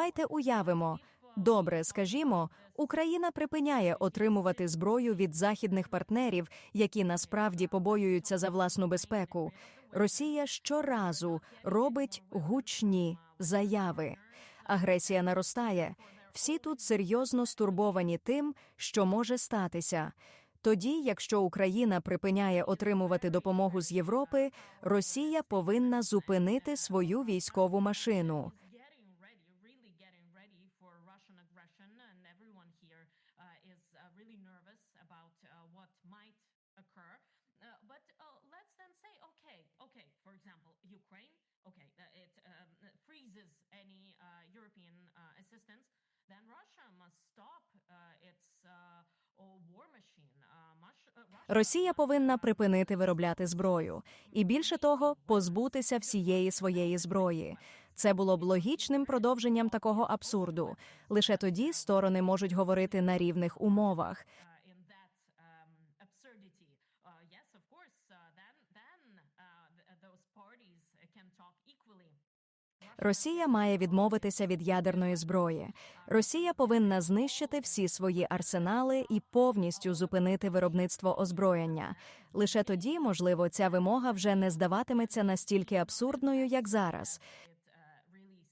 давайте уявимо. Добре, скажімо, Україна припиняє отримувати зброю від західних партнерів, які насправді побоюються за власну безпеку. Росія щоразу робить гучні заяви. Агресія наростає. Всі тут серйозно стурбовані тим, що може статися. Тоді, якщо Україна припиняє отримувати допомогу з Європи, Росія повинна зупинити свою військову машину. Russian aggression, and everyone here uh, is uh, really nervous about uh, what might occur. Uh, but uh, let's then say, okay, okay, for example, Ukraine, okay, uh, it um, freezes any uh, European uh, assistance, then Russia must stop uh, its uh, oh, war machine. Uh, uh, Росія повинна припинити виробляти зброю і більше того, позбутися всієї своєї зброї. Це було б логічним продовженням такого абсурду. Лише тоді сторони можуть говорити на рівних умовах. Росія має відмовитися від ядерної зброї. Росія повинна знищити всі свої арсенали і повністю зупинити виробництво озброєння. Лише тоді, можливо, ця вимога вже не здаватиметься настільки абсурдною, як зараз.